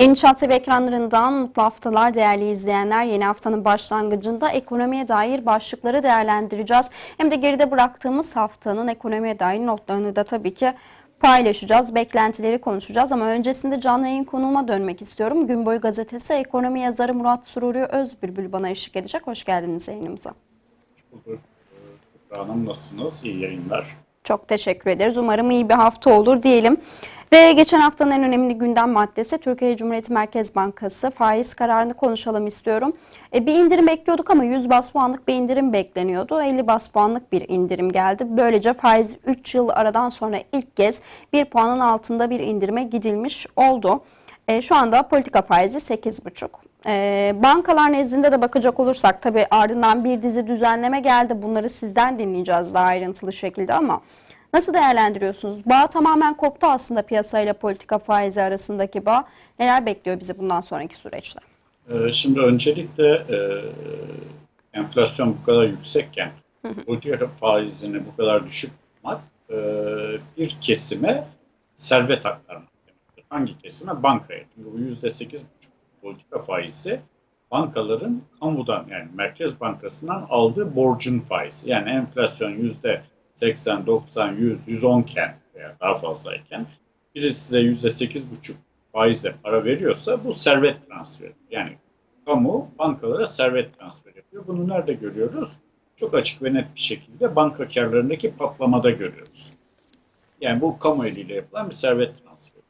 Yeni Çağ TV ekranlarından mutlu haftalar değerli izleyenler. Yeni haftanın başlangıcında ekonomiye dair başlıkları değerlendireceğiz. Hem de geride bıraktığımız haftanın ekonomiye dair notlarını da tabii ki paylaşacağız. Beklentileri konuşacağız ama öncesinde canlı yayın konuğuma dönmek istiyorum. Gün boyu gazetesi ekonomi yazarı Murat Sururi Özbülbül bana eşlik edecek. Hoş geldiniz yayınımıza. Hoş bulduk. Ee, Hanım nasılsınız? İyi yayınlar. Çok teşekkür ederiz. Umarım iyi bir hafta olur diyelim. Ve geçen haftanın en önemli gündem maddesi Türkiye Cumhuriyeti Merkez Bankası faiz kararını konuşalım istiyorum. E, bir indirim bekliyorduk ama 100 bas puanlık bir indirim bekleniyordu. 50 bas puanlık bir indirim geldi. Böylece faiz 3 yıl aradan sonra ilk kez 1 puanın altında bir indirime gidilmiş oldu. E, şu anda politika faizi 8,5. E, bankalar nezdinde de bakacak olursak tabii ardından bir dizi düzenleme geldi. Bunları sizden dinleyeceğiz daha ayrıntılı şekilde ama nasıl değerlendiriyorsunuz? Bağ tamamen koptu aslında piyasayla politika faizi arasındaki bağ. Neler bekliyor bizi bundan sonraki süreçte? Ee, Şimdi öncelikle e, enflasyon bu kadar yüksekken politika faizini bu kadar düşük tutmak e, bir kesime servet aktarmak demektir. Hangi kesime? Bankaya. Çünkü bu yüzde sekiz buçuk politika faizi bankaların kamudan yani Merkez Bankası'ndan aldığı borcun faizi. Yani enflasyon yüzde 80, 90, 100, 110 iken veya daha fazlayken biri size yüzde sekiz buçuk faizle para veriyorsa bu servet transferi. Yani kamu bankalara servet transferi yapıyor. Bunu nerede görüyoruz? Çok açık ve net bir şekilde banka karlarındaki patlamada görüyoruz. Yani bu kamu eliyle yapılan bir servet transferi.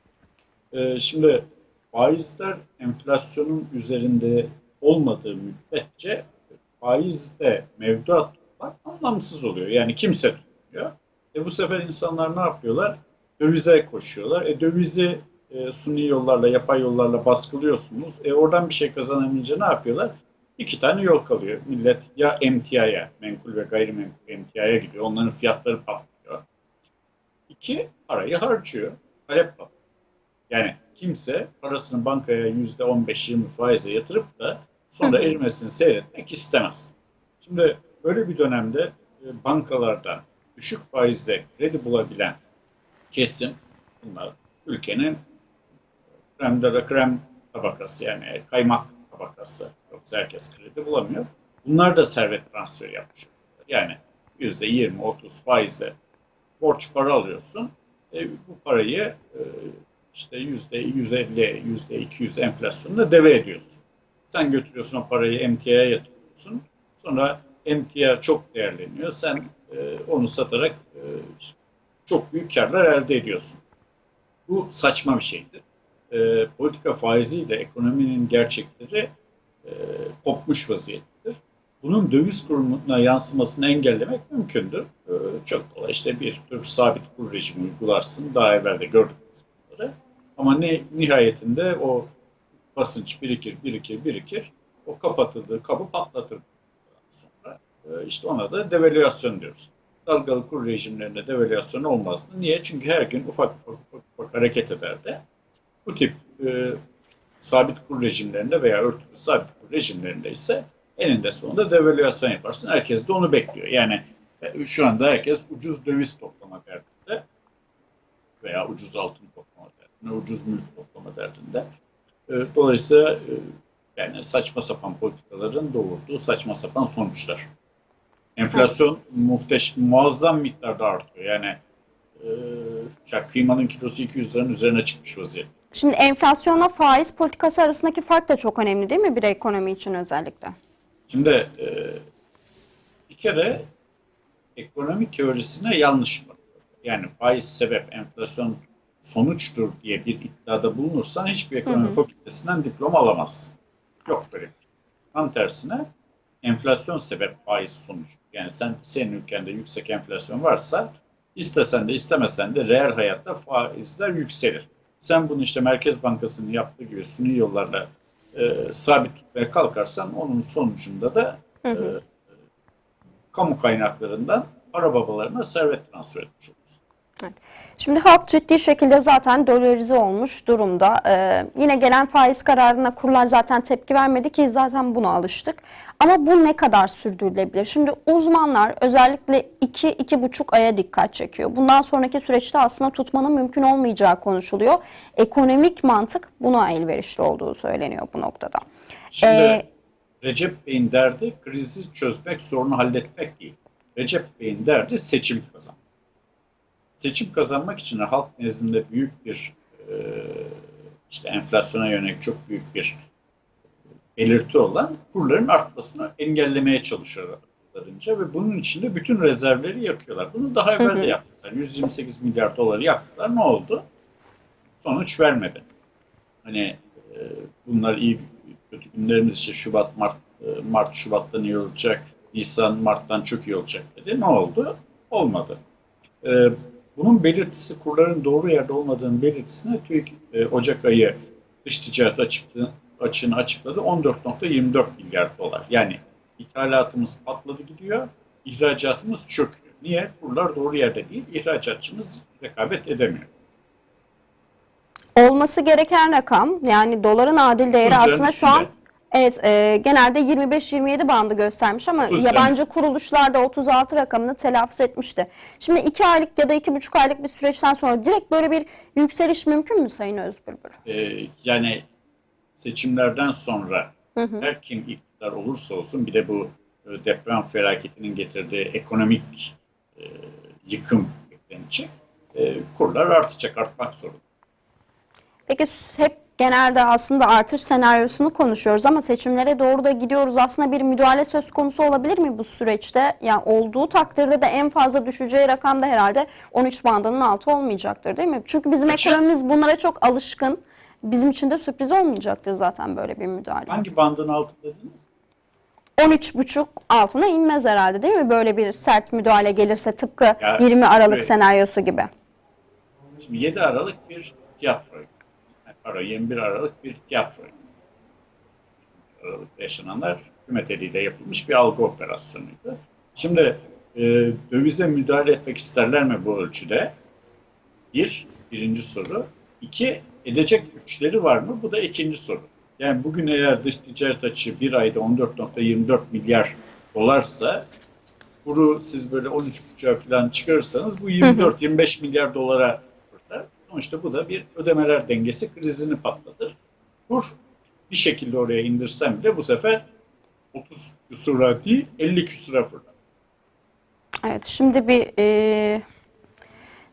Ee, şimdi faizler enflasyonun üzerinde olmadığı müddetçe faizde mevduat tutmak anlamsız oluyor. Yani kimse tutmuyor. E bu sefer insanlar ne yapıyorlar? Dövize koşuyorlar. E dövizi e, suni yollarla, yapay yollarla baskılıyorsunuz. E oradan bir şey kazanamayınca ne yapıyorlar? İki tane yol kalıyor. Millet ya emtiaya, menkul ve gayrimenkul emtiaya gidiyor. Onların fiyatları patlıyor. İki, parayı harcıyor. Talep patlıyor. Yani kimse parasını bankaya yüzde 15-20 faize yatırıp da sonra erimesini seyretmek istemez. Şimdi böyle bir dönemde e, bankalardan düşük faizle kredi bulabilen kesim bunlar ülkenin krem de krem tabakası yani kaymak tabakası. Yoksa herkes kredi bulamıyor. Bunlar da servet transferi yapmış. Yani yüzde 20-30 faizle borç para alıyorsun. E, bu parayı e, işte yüzde 150, yüzde 200 enflasyonla deve ediyorsun. Sen götürüyorsun o parayı emtiaya yatırıyorsun. Sonra emtia çok değerleniyor. Sen e, onu satarak e, çok büyük karlar elde ediyorsun. Bu saçma bir şeydir. E, politika faiziyle ekonominin gerçekleri e, kopmuş vaziyettedir. Bunun döviz kuruna yansımasını engellemek mümkündür. E, çok kolay. İşte bir tür sabit kur rejimi uygularsın. Daha evvel de gördük bunları. Ama ne, nihayetinde o basınç birikir, birikir, birikir. O kapatıldığı kabı patlatır sonra. E, işte ona da devalüasyon diyoruz. Dalgalı kur rejimlerinde devalüasyon olmazdı. Niye? Çünkü her gün ufak ufak, ufak, ufak hareket ederdi. Bu tip e, sabit kur rejimlerinde veya örtülü sabit kur rejimlerinde ise eninde sonunda devalüasyon yaparsın. Herkes de onu bekliyor. Yani e, şu anda herkes ucuz döviz toplama derdinde veya ucuz altın toplama derdinde, ucuz mülk toplama derdinde. E, dolayısıyla e, yani saçma sapan politikaların doğurduğu saçma sapan sonuçlar. Enflasyon muhteş, muazzam miktarda artıyor. Yani e, ya kıymanın kilosu 200 liranın üzerine çıkmış vaziyette. Şimdi enflasyonla faiz politikası arasındaki fark da çok önemli değil mi bir ekonomi için özellikle? Şimdi e, bir kere ekonomi teorisine yanlış bakıyor. Yani faiz sebep, enflasyon sonuçtur diye bir iddiada bulunursan hiçbir ekonomi Hı hı. fakültesinden diploma alamazsın. Yok böyle bir şey. Tam tersine enflasyon sebep faiz sonuç. Yani sen senin ülkende yüksek enflasyon varsa istesen de istemesen de reel hayatta faizler yükselir. Sen bunu işte Merkez Bankası'nın yaptığı gibi suni yollarla e, sabit tutmaya kalkarsan onun sonucunda da e, kamu kaynaklarından para babalarına servet transfer etmiş olursun. Evet. Şimdi halk ciddi şekilde zaten dolarize olmuş durumda. Ee, yine gelen faiz kararına kurlar zaten tepki vermedi ki zaten buna alıştık. Ama bu ne kadar sürdürülebilir? Şimdi uzmanlar özellikle 2-2,5 aya dikkat çekiyor. Bundan sonraki süreçte aslında tutmanın mümkün olmayacağı konuşuluyor. Ekonomik mantık buna elverişli olduğu söyleniyor bu noktada. Şimdi Ee, Recep Bey'in derdi krizi çözmek, sorunu halletmek değil. Recep Bey'in derdi seçim kazanmak. Seçim kazanmak için halk nezdinde büyük bir e, işte enflasyona yönelik çok büyük bir belirti olan kurların artmasını engellemeye çalışıyorlarınca ve bunun için de bütün rezervleri yakıyorlar. Bunu daha evvel de yaptılar. 128 milyar doları yaktılar. Ne oldu? Sonuç vermedi. Hani e, bunlar iyi kötü günlerimiz işte Şubat, Mart, e, Mart, Şubat'tan iyi olacak, Nisan, Mart'tan çok iyi olacak dedi. Ne oldu? Olmadı. E, bunun belirtisi, kurların doğru yerde olmadığının belirtisine TÜİK e, Ocak ayı dış ticaret açıklığı, açığını açıkladı. 14.24 milyar dolar. Yani ithalatımız patladı gidiyor, ihracatımız çöküyor. Niye? Kurlar doğru yerde değil, ihracatçımız rekabet edemiyor. olması gereken rakam yani doların adil değeri Otuz aslında şu an. Evet e, genelde 25-27 bandı göstermiş ama Otuz yabancı üzerinde. kuruluşlar da 36 rakamını telaffuz etmişti. Şimdi 2 aylık ya da 2,5 aylık bir süreçten sonra direkt böyle bir yükseliş mümkün mü Sayın Özbülbül? Ee, yani seçimlerden sonra her kim iktidar olursa olsun bir de bu e, deprem felaketinin getirdiği ekonomik e, yıkım eklenecek. E, kurlar artacak, artmak zorunda. Peki hep genelde aslında artış senaryosunu konuşuyoruz ama seçimlere doğru da gidiyoruz. Aslında bir müdahale söz konusu olabilir mi bu süreçte? Yani olduğu takdirde de en fazla düşeceği rakam da herhalde 13 bandının altı olmayacaktır değil mi? Çünkü bizim ekonomimiz bunlara çok alışkın. Bizim için de sürpriz olmayacaktır zaten böyle bir müdahale. Hangi bandın altı dediniz? 13,5 altına inmez herhalde değil mi? Böyle bir sert müdahale gelirse tıpkı Ya, 20 Aralık evet. senaryosu gibi. Şimdi 7 Aralık bir tiyatro. Yani Ara 21 Aralık bir tiyatro. Aralık'ta yaşananlar hükümet eliyle yapılmış bir algı operasyonuydu. Şimdi e, dövize müdahale etmek isterler mi bu ölçüde? Bir, birinci soru. İki, edecek güçleri var mı? Bu da ikinci soru. Yani bugün eğer dış ticaret açığı bir ayda 14.24 milyar dolarsa kuru siz böyle 13.5'a falan çıkarırsanız bu 24-25 milyar dolara. Sonuçta bu da bir ödemeler dengesi krizini patlatır. Kur bir şekilde oraya indirsem bile bu sefer 30 küsura değil 50 küsura fırlar. Evet, şimdi bir e,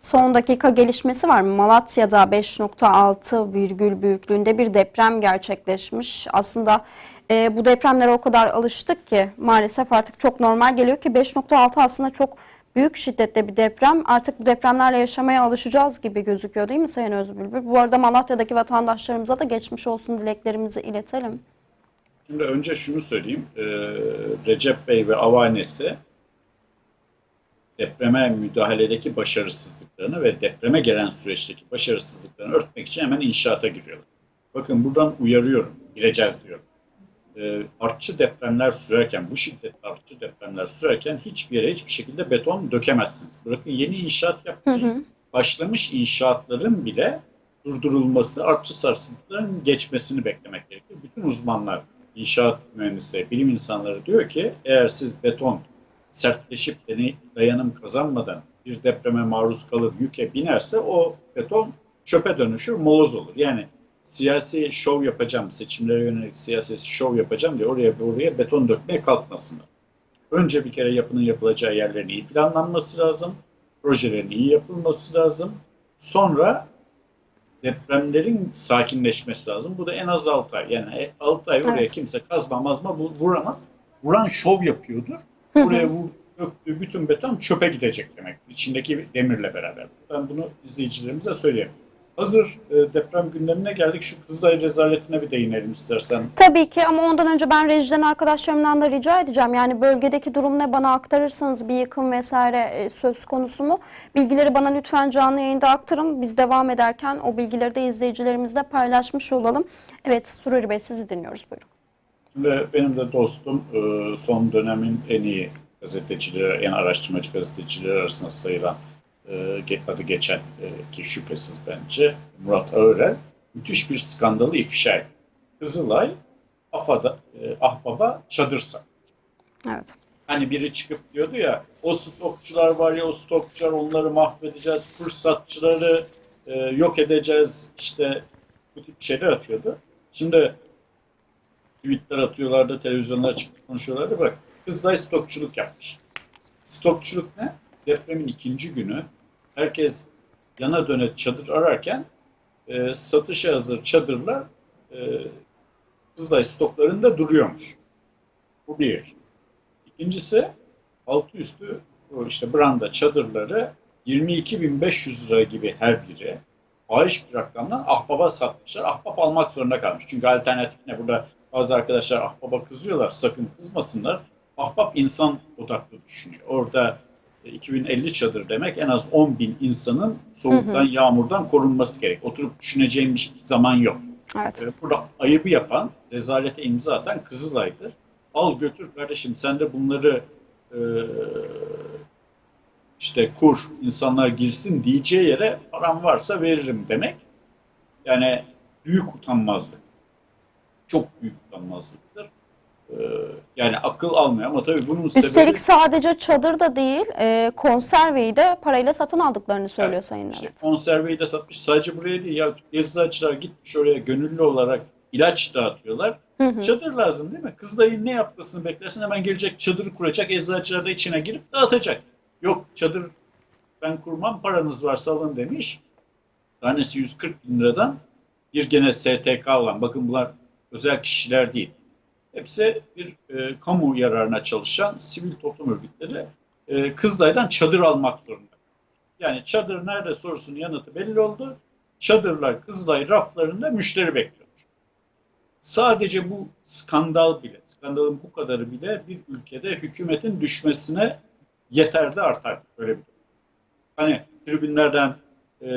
son dakika gelişmesi var. Malatya'da 5.6 virgül büyüklüğünde bir deprem gerçekleşmiş. Aslında e, bu depremlere o kadar alıştık ki maalesef artık çok normal geliyor ki 5.6 aslında çok büyük şiddette bir deprem. Artık bu depremlerle yaşamaya alışacağız gibi gözüküyor değil mi Sayın Özbülbül? Bu arada Malatya'daki vatandaşlarımıza da geçmiş olsun dileklerimizi iletelim. Şimdi önce şunu söyleyeyim. Ee, Recep Bey ve avanesi depreme müdahaledeki başarısızlıklarını ve depreme gelen süreçteki başarısızlıklarını örtmek için hemen inşaata giriyorlar. Bakın buradan uyarıyorum. Gireceğiz diyorum. Ee, artçı depremler sürerken, bu şiddetli artçı depremler sürerken hiçbir yere hiçbir şekilde beton dökemezsiniz. Bırakın yeni inşaat yapmayı, başlamış inşaatların bile durdurulması, artçı sarsıntıların geçmesini beklemek gerekir. Bütün uzmanlar, inşaat mühendisleri, bilim insanları diyor ki eğer siz beton sertleşip dayanım kazanmadan bir depreme maruz kalır, yüke binerse o beton çöpe dönüşür, moloz olur. Yani siyasi şov yapacağım, seçimlere yönelik siyasi şov yapacağım diye oraya oraya beton dökmeye kalkmasınlar. Önce bir kere yapının yapılacağı yerlerin iyi planlanması lazım, projelerin iyi yapılması lazım. Sonra depremlerin sakinleşmesi lazım. Bu da en az 6 ay. Yani 6 ay oraya Evet. kimse kazma mazma vuramaz. Vuran şov yapıyordur. Oraya vur, döktüğü bütün beton çöpe gidecek demek. İçindeki demirle beraber. Ben bunu izleyicilerimize söyleyeyim. Hazır e, deprem gündemine geldik. Şu Kızılay rezaletine bir değinelim istersen. Tabii ki ama ondan önce ben rejiden arkadaşlarımdan da rica edeceğim. Yani bölgedeki durum ne bana aktarırsanız bir yıkım vesaire e, söz konusu mu? Bilgileri bana lütfen canlı yayında aktarın. Biz devam ederken o bilgileri de izleyicilerimizle paylaşmış olalım. Evet Sururi Bey sizi dinliyoruz buyurun. Şimdi benim de dostum e, son dönemin en iyi gazetecileri, en araştırmacı gazetecileri arasında sayılan adı geçen e, ki şüphesiz bence Murat Ağırel müthiş bir skandalı ifşa etti. Kızılay AFA'da, e, Ahbaba çadır sattı. Evet. Hani biri çıkıp diyordu ya o stokçular var ya o stokçular onları mahvedeceğiz, fırsatçıları e, yok edeceğiz işte bu tip şeyler atıyordu. Şimdi tweetler atıyorlardı, televizyonlara çıkıp konuşuyorlardı. Bak Kızılay stokçuluk yapmış. Stokçuluk ne? Depremin ikinci günü herkes yana döne çadır ararken e, satışa hazır çadırlar e, Kızılay stoklarında duruyormuş. Bu bir. İkincisi altı üstü işte branda çadırları 22.500 lira gibi her biri fahiş bir rakamdan ahbaba satmışlar. Ahbap almak zorunda kalmış. Çünkü alternatif ne? Burada bazı arkadaşlar ahbaba kızıyorlar. Sakın kızmasınlar. Ahbap insan odaklı düşünüyor. Orada 2050 çadır demek en az 10 bin insanın soğuktan, yağmurdan korunması gerek. Oturup düşüneceğim bir zaman yok. Evet. E, Burada ayıbı yapan, rezalete imza atan Kızılay'dır. Al götür kardeşim sen de bunları e, işte kur, insanlar girsin diyeceği yere param varsa veririm demek. Yani büyük utanmazlık. Çok büyük utanmazlıktır. E, yani akıl almıyor ama tabii bunun sebebi... Üstelik sadece çadır da değil, e, konserveyi de parayla satın aldıklarını söylüyor Evet, Sayın İşte konserveyi de satmış. Sadece buraya değil ya eczacılar gitmiş oraya gönüllü olarak ilaç dağıtıyorlar. Hı hı. Çadır lazım değil mi? Kızlayın ne yapmasını beklersin hemen gelecek çadırı kuracak eczacılar da içine girip dağıtacak. Yok çadır ben kurmam paranız varsa alın demiş. Tanesi 140 bin liradan bir gene STK olan bakın bunlar özel kişiler değil. Hepsi bir e, kamu yararına çalışan sivil toplum örgütleri e, Kızılay'dan çadır almak zorunda. Yani çadır nerede sorusunun yanıtı belli oldu. Çadırlar Kızılay raflarında müşteri bekliyor. Sadece bu skandal bile, skandalın bu kadarı bile bir ülkede hükümetin düşmesine yeter de artar. Öyle bir. Hani tribünlerden e,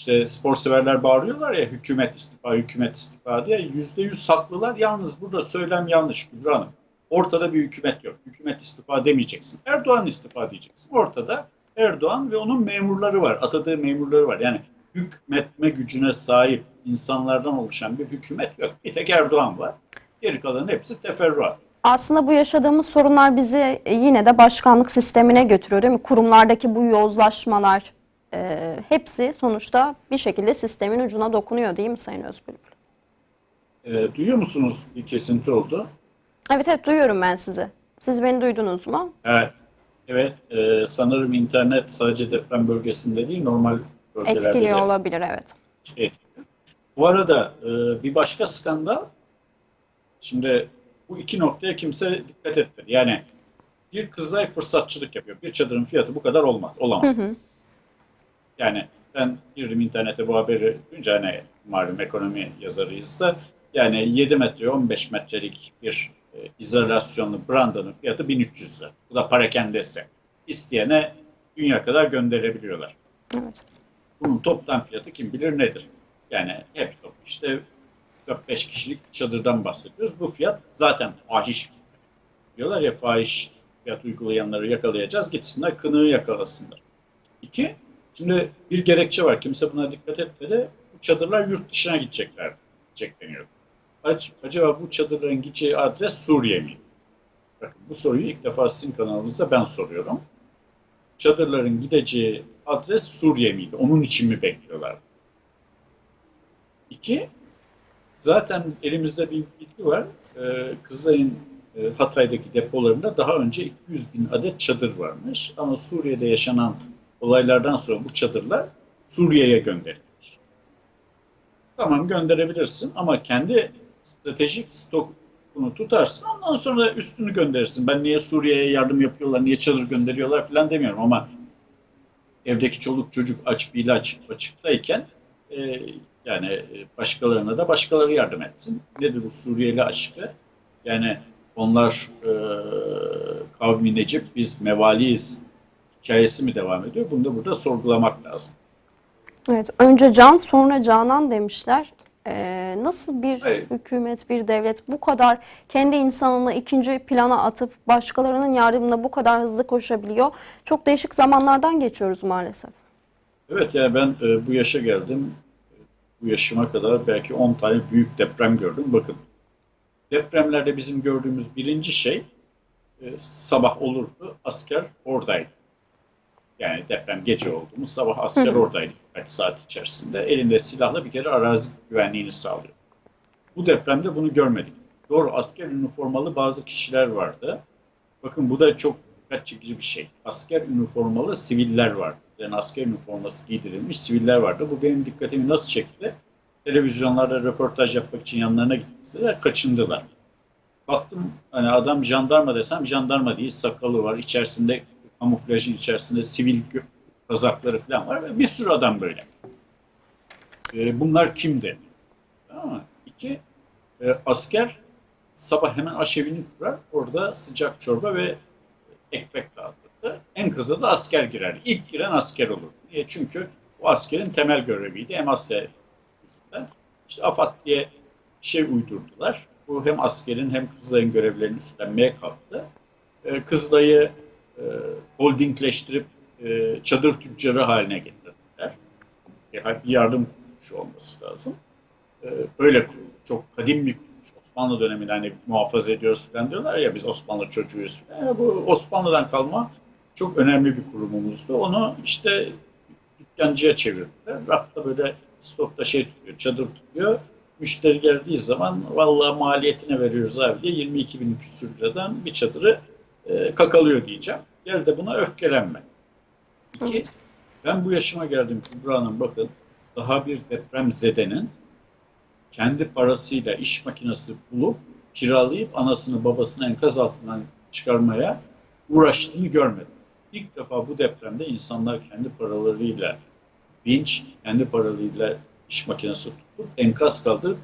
işte spor severler bağırıyorlar ya hükümet istifa, hükümet istifa diye. Yüzde yüz haklılar. Yalnız burada söylem yanlış Kübra Hanım. Ortada bir hükümet yok. Hükümet istifa demeyeceksin. Erdoğan istifa diyeceksin. Ortada Erdoğan ve onun memurları var. Atadığı memurları var. Yani hükmetme gücüne sahip insanlardan oluşan bir hükümet yok. Bir tek Erdoğan var. Geri kalan hepsi teferruat. Aslında bu yaşadığımız sorunlar bizi yine de başkanlık sistemine götürüyor değil mi? Kurumlardaki bu yozlaşmalar e, hepsi sonuçta bir şekilde sistemin ucuna dokunuyor değil mi Sayın Özbülbül? E, duyuyor musunuz? Bir kesinti oldu. Evet evet duyuyorum ben sizi. Siz beni duydunuz mu? Evet. Evet. e, sanırım internet sadece deprem bölgesinde değil normal bölgelerde Etkiliyor de olabilir evet. şey. Bu arada e, bir başka skandal şimdi bu iki noktaya kimse dikkat etmedi. Yani bir Kızılay fırsatçılık yapıyor. Bir çadırın fiyatı bu kadar olmaz. Olamaz. Hı hı. Yani ben girdim internete bu haberi duyunca hani malum ekonomi yazarıyız da yani 7 metre 15 metrelik bir e, izolasyonlu brandanın fiyatı 1300 lira. Bu da parakendesi. İsteyene dünya kadar gönderebiliyorlar. Evet. Bunun toplam fiyatı kim bilir nedir? Yani hep top işte 4-5 kişilik çadırdan bahsediyoruz. Bu fiyat zaten fahiş. Diyorlar ya fahiş fiyat uygulayanları yakalayacağız. Gitsinler kınığı yakalasınlar. İki, şimdi bir gerekçe var. Kimse buna dikkat etmedi. Bu çadırlar yurt dışına gidecekler. Gidecek Acaba bu çadırların gideceği adres Suriye mi? Bakın bu soruyu ilk defa sizin kanalınızda ben soruyorum. Çadırların gideceği adres Suriye miydi? Onun için mi bekliyorlar? İki, zaten elimizde bir bilgi var. Ee, Kızılay'ın e, Hatay'daki depolarında daha önce 200 bin adet çadır varmış. Ama Suriye'de yaşanan olaylardan sonra bu çadırlar Suriye'ye gönderilmiş. Tamam gönderebilirsin ama kendi stratejik stokunu tutarsın. Ondan sonra üstünü gönderirsin. Ben niye Suriye'ye yardım yapıyorlar, niye çadır gönderiyorlar falan demiyorum ama evdeki çoluk çocuk aç bir ilaç açıktayken e, yani başkalarına da başkaları yardım etsin. Nedir bu Suriyeli aşkı? Yani onlar e, kavmi Necip biz mevaliyiz hikayesi mi devam ediyor? Bunu da burada sorgulamak lazım. Evet, önce Can sonra Canan demişler. Ee, nasıl bir Hayır. hükümet, bir devlet bu kadar kendi insanını ikinci plana atıp başkalarının yardımına bu kadar hızlı koşabiliyor? Çok değişik zamanlardan geçiyoruz maalesef. Evet yani ben e, bu yaşa geldim. Bu yaşıma kadar belki 10 tane büyük deprem gördüm. Bakın depremlerde bizim gördüğümüz birinci şey e, sabah olurdu asker oradaydı. Yani deprem gece olduğumuz sabah asker hı. oradaydı birkaç saat içerisinde. Elinde silahla bir kere arazi güvenliğini sağlıyor. Bu depremde bunu görmedik. Doğru asker üniformalı bazı kişiler vardı. Bakın bu da çok dikkat çekici bir şey. Asker üniformalı siviller vardı. Yani asker üniforması giydirilmiş siviller vardı. Bu benim dikkatimi nasıl çekti? Televizyonlarda röportaj yapmak için yanlarına gittiler, kaçındılar. Baktım hani adam jandarma desem jandarma değil, sakalı var, içerisinde kamuflajın içerisinde sivil kazakları falan var ve bir sürü adam böyle. Ee, bunlar kimdi? Tamam? İki, e, asker sabah hemen aşevini kurar, orada sıcak çorba ve ekmek dağıtırdı. En kısa da asker girer. İlk giren asker olur. Niye? Çünkü o askerin temel göreviydi. Hem asker üstünden. İşte AFAD diye şey uydurdular. Bu hem askerin hem Kızılay'ın görevlerini üstlenmeye kalktı. Ee, Kızılay'ı e, holdingleştirip e, çadır tüccarı haline getirdiler. E, bir yardım kuruluşu olması lazım. E, öyle kuruldu. Çok kadim bir kuruluş. Osmanlı döneminde hani muhafaza ediyoruz falan diyorlar ya biz Osmanlı çocuğuyuz. E, bu Osmanlı'dan kalma çok önemli bir kurumumuzdu. Onu işte dükkancıya çevirdiler. Rafta böyle stokta şey tutuyor, çadır tutuyor. Müşteri geldiği zaman vallahi maliyetine veriyoruz abi diye 22 bin küsür liradan bir çadırı e, kakalıyor diyeceğim. Gel de buna öfkelenme. İki, ben bu yaşıma geldim Kübra Hanım bakın daha bir deprem zedenin kendi parasıyla iş makinesi bulup kiralayıp anasını babasını enkaz altından çıkarmaya uğraştığını görmedim. İlk defa bu depremde insanlar kendi paralarıyla vinç, kendi paralarıyla iş makinesi tutup enkaz kaldırıp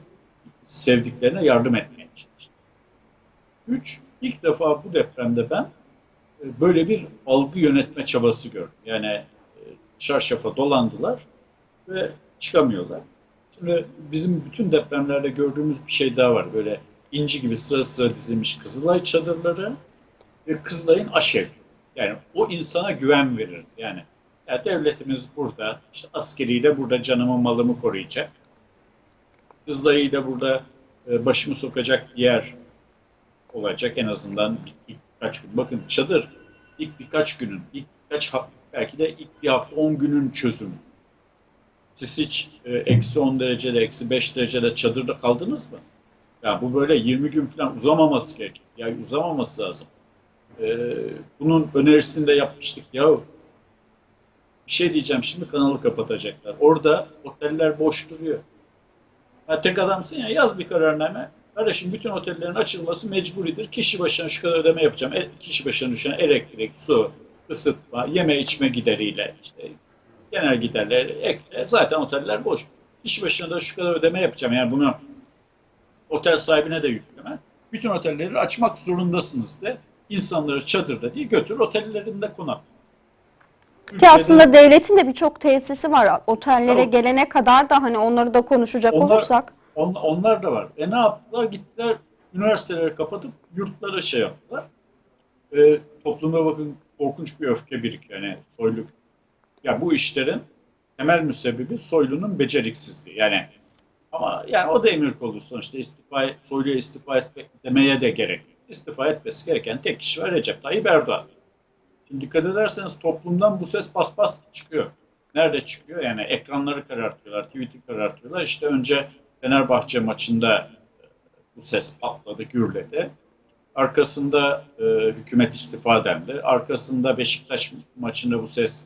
sevdiklerine yardım etmeye çalıştı. Üç, ilk defa bu depremde ben böyle bir algı yönetme çabası gördüm. Yani e, çarşafa dolandılar ve çıkamıyorlar. Şimdi bizim bütün depremlerde gördüğümüz bir şey daha var. Böyle inci gibi sıra sıra dizilmiş Kızılay çadırları ve Kızılay'ın aşevi. Yani o insana güven verir. Yani ya devletimiz burada, işte askeriyle burada canımı malımı koruyacak. Kızılay'ıyla burada e, başımı sokacak yer olacak en azından birkaç gün. Bakın çadır ilk birkaç günün, ilk birkaç belki de ilk bir hafta 10 günün çözümü. Siz hiç e, eksi 10 derecede, eksi 5 derecede çadırda kaldınız mı? Ya bu böyle 20 gün falan uzamaması gerek. Yani uzamaması lazım. E, bunun önerisini de yapmıştık. Yahu bir şey diyeceğim şimdi kanalı kapatacaklar. Orada oteller boş duruyor. Ha, tek adamsın ya yaz bir kararname. Kardeşim bütün otellerin açılması mecburidir. Kişi başına şu kadar ödeme yapacağım. E, kişi başına düşen elektrik, su, ısıtma, yeme içme gideriyle işte genel giderleri ekle. Zaten oteller boş. Kişi başına da şu kadar ödeme yapacağım. Yani bunu otel sahibine de yükleme. Bütün otelleri açmak zorundasınız de. İnsanları çadırda değil götür otellerinde konak. Ki Ülkede- aslında devletin de birçok tesisi var. Otellere Tamam. gelene kadar da hani onları da konuşacak Onlar- olursak. On, onlar da var. E ne yaptılar? Gittiler üniversiteleri kapatıp yurtlara şey yaptılar. E, toplumda bakın korkunç bir öfke birikiyor. Yani soylu. Ya bu işlerin temel müsebbibi soylunun beceriksizliği. Yani ama yani o da emir kolu sonuçta istifa, soyluya istifa etmek demeye de gerek yok. İstifa etmesi gereken tek kişi var Recep Tayyip Erdoğan. Şimdi dikkat ederseniz toplumdan bu ses bas çıkıyor. Nerede çıkıyor? Yani ekranları karartıyorlar, tweet'i karartıyorlar. İşte önce Fenerbahçe maçında e, bu ses patladı, gürledi. Arkasında e, hükümet istifa dendi. Arkasında Beşiktaş maçında bu ses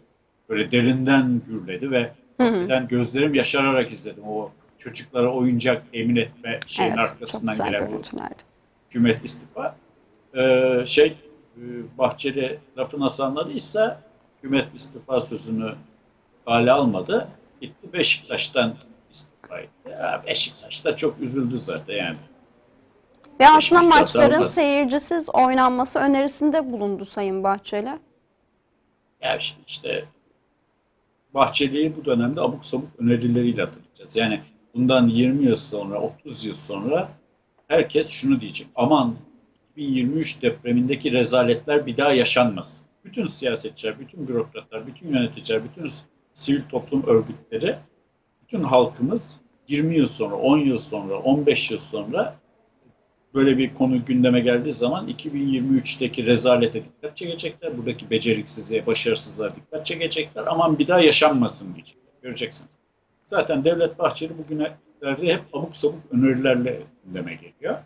böyle derinden gürledi ve hakikaten gözlerim yaşararak izledim. O çocuklara oyuncak emin etme şeyin Evet, arkasından gelen bu hükümet istifa. Ee, şey e, Bahçeli lafı nasıl anladıysa hükümet istifa sözünü hale almadı. Gitti Beşiktaş'tan etti. Ya Beşiktaş da çok üzüldü zaten yani. Ve aslında Beşiktaş maçların dağılmaz. seyircisiz oynanması önerisinde bulundu Sayın Bahçeli. Ya işte, işte Bahçeli'yi bu dönemde abuk sabuk önerileriyle hatırlayacağız. Yani bundan 20 yıl sonra, 30 yıl sonra herkes şunu diyecek. Aman 2023 depremindeki rezaletler bir daha yaşanmasın. Bütün siyasetçiler, bütün bürokratlar, bütün yöneticiler, bütün sivil toplum örgütleri, bütün halkımız 20 yıl sonra, 10 yıl sonra, 15 yıl sonra böyle bir konu gündeme geldiği zaman 2023'teki rezalete dikkat çekecekler. Buradaki beceriksizliğe, başarısızlığa dikkat çekecekler. Aman bir daha yaşanmasın diyecekler. Göreceksiniz. Zaten Devlet Bahçeli bugünlerde hep abuk sabuk önerilerle gündeme geliyor.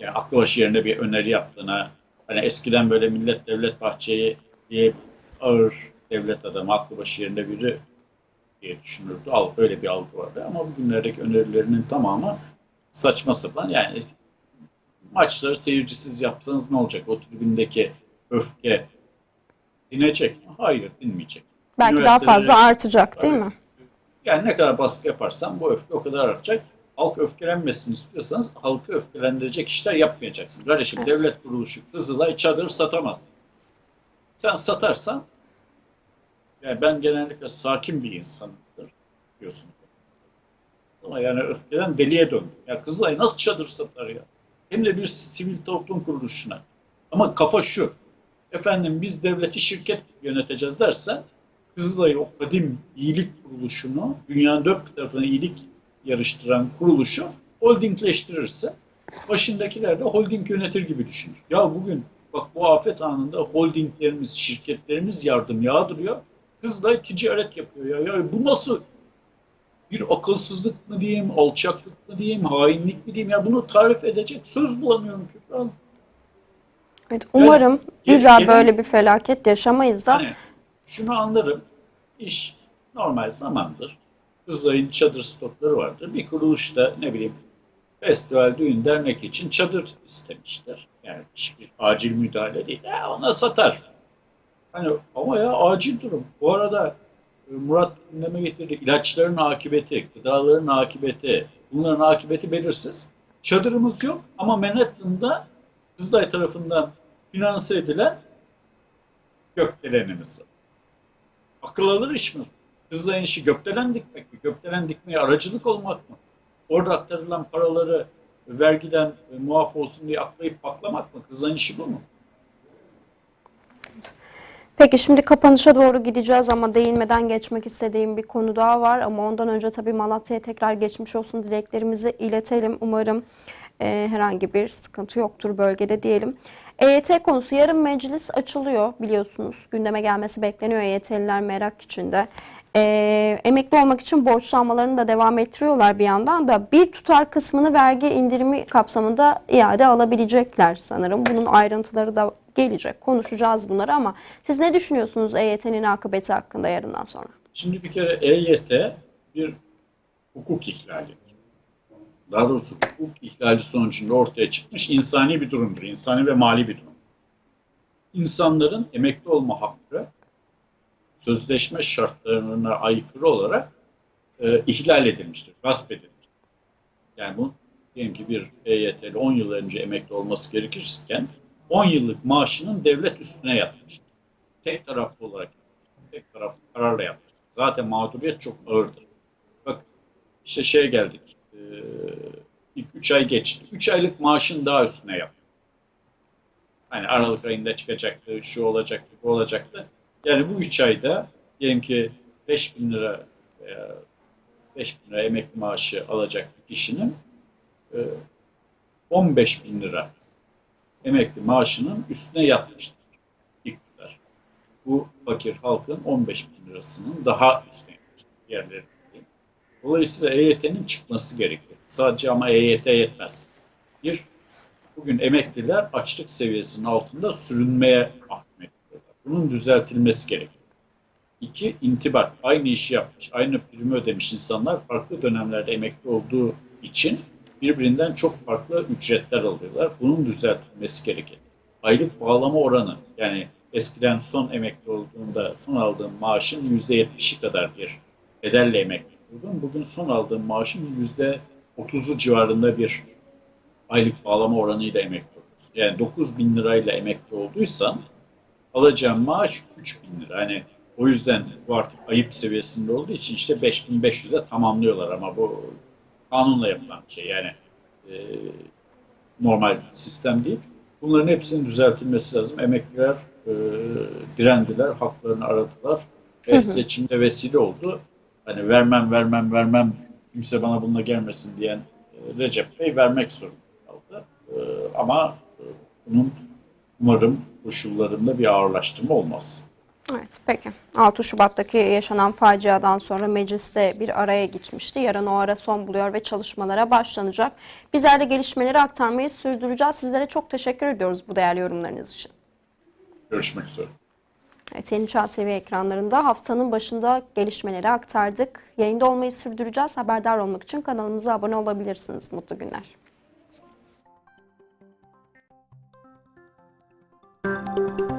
Yani aklı başı yerine bir öneri yaptığına, hani eskiden böyle millet Devlet Bahçeli diye ağır devlet adamı, aklı başı yerinde biri diye düşünürdü. Al, öyle bir algı vardı ama bugünlerdeki önerilerinin tamamı saçma sapan. Yani maçları seyircisiz yapsanız ne olacak? O tribündeki öfke dinecek mi? Hayır, dinmeyecek. Belki daha fazla artacak değil mi? Yani ne kadar baskı yaparsan bu öfke o kadar artacak. Halk öfkelenmesini istiyorsanız halkı öfkelendirecek işler yapmayacaksın. Kardeşim Evet. devlet kuruluşu Kızılay çadır satamaz. Sen satarsan yani ben genellikle sakin bir insanımdır diyorsun. Ama yani öfkeden deliye döndüm. Ya Kızılay nasıl çadır satar ya? Hem de bir sivil toplum kuruluşuna. Ama kafa şu. Efendim biz devleti şirket yöneteceğiz dersen Kızılay'ı o kadim iyilik kuruluşunu, dünyanın dört tarafına iyilik yarıştıran kuruluşu holdingleştirirse başındakiler de holding yönetir gibi düşünür. Ya bugün bak bu afet anında holdinglerimiz, şirketlerimiz yardım yağdırıyor. Kızılay ticaret yapıyor ya. ya bu nasıl bir akılsızlık mı diyeyim, alçaklık mı diyeyim, hainlik mi diyeyim ya bunu tarif edecek söz bulamıyorum Kübra Hanım. Evet, umarım gel- bir daha böyle bir felaket yaşamayız da. Hani şunu anlarım. İş normal zamandır. Kızılay'ın çadır stokları vardır. Bir kuruluşta ne bileyim festival, düğün, dernek için çadır istemiştir. Yani hiçbir acil müdahale değil. Ya ona satar. Hani ama ya acil durum. Bu arada e, Murat gündeme getirdi. İlaçların akıbeti, gıdaların akıbeti, bunların akıbeti belirsiz. Çadırımız yok ama Manhattan'da Kızılay tarafından finanse edilen gökdelenimiz var. Akıl alır iş mi? Kızılay'ın işi gökdelen dikmek mi? Gökdelen dikmeye aracılık olmak mı? Orada aktarılan paraları vergiden e, muaf olsun diye aklayıp paklamak mı? Kızılay'ın işi bu mu? Peki şimdi kapanışa doğru gideceğiz ama değinmeden geçmek istediğim bir konu daha var. Ama ondan önce tabii Malatya'ya tekrar geçmiş olsun dileklerimizi iletelim. Umarım e, herhangi bir sıkıntı yoktur bölgede diyelim. EYT konusu yarın meclis açılıyor biliyorsunuz. Gündeme gelmesi bekleniyor EYT'liler merak içinde. E, emekli olmak için borçlanmalarını da devam ettiriyorlar bir yandan da bir tutar kısmını vergi indirimi kapsamında iade alabilecekler sanırım. Bunun ayrıntıları da gelecek. Konuşacağız bunları ama siz ne düşünüyorsunuz EYT'nin akıbeti hakkında yarından sonra? Şimdi bir kere EYT bir hukuk ihlali. Daha doğrusu hukuk ihlali sonucunda ortaya çıkmış insani bir durumdur. İnsani ve mali bir durum. İnsanların emekli olma hakkı sözleşme şartlarına aykırı olarak e, ihlal edilmiştir, gasp edilmiştir. Yani bu diyelim ki bir EYT'li 10 yıl önce emekli olması gerekirken 10 yıllık maaşının devlet üstüne yatmıştır. Tek taraflı olarak. Tek taraflı kararla yapmıştır. Zaten mağduriyet çok ağırdır. Bak işte şeye geldik. Ee, ilk 3 ay geçti. 3 aylık maaşın daha üstüne yap. Hani Aralık ayında çıkacaktı, şu olacaktı, bu olacaktı. Yani bu 3 ayda diyelim ki 5 bin lira veya 5 bin lira emekli maaşı alacak bir kişinin e, 15 bin lira emekli maaşının üstüne yatmıştır iktidar. Bu fakir halkın 15 bin lirasının daha üstüne yatmıştır diğerleri. değil. Dolayısıyla EYT'nin çıkması gerekiyor. Sadece ama EYT yetmez. Bir, bugün emekliler açlık seviyesinin altında sürünmeye mahkum. Bunun düzeltilmesi gerekiyor. İki, intibat. Aynı işi yapmış, aynı primi ödemiş insanlar farklı dönemlerde emekli olduğu için birbirinden çok farklı ücretler alıyorlar. Bunun düzeltilmesi gerekir. Aylık bağlama oranı yani eskiden son emekli olduğunda son aldığım maaşın %70'i kadar bir bedelle emekli oldum. Bugün son aldığım maaşın %30'u civarında bir aylık bağlama oranıyla emekli oluyorsun. Yani 9 bin lirayla emekli olduysan alacağın maaş 3 bin lira. Hani o yüzden bu artık ayıp seviyesinde olduğu için işte 5500'e tamamlıyorlar ama bu kanunla yapılan bir şey. Yani e, normal sistem değil. Bunların hepsinin düzeltilmesi lazım. Emekliler e, direndiler, haklarını aradılar ve seçimde vesile oldu. Hani vermem, vermem, vermem, kimse bana bununla gelmesin diyen e, Recep Bey vermek zorunda kaldı. E, ama e, bunun umarım koşullarında bir ağırlaştırma olmaz. Evet, peki. 6 Şubat'taki yaşanan faciadan sonra mecliste bir araya gitmişti. Yarın o ara son buluyor ve çalışmalara başlanacak. Bizler de gelişmeleri aktarmayı sürdüreceğiz. Sizlere çok teşekkür ediyoruz bu değerli yorumlarınız için. Görüşmek üzere. Evet, Yeni Çağ TV ekranlarında haftanın başında gelişmeleri aktardık. Yayında olmayı sürdüreceğiz. Haberdar olmak için kanalımıza abone olabilirsiniz. Mutlu günler.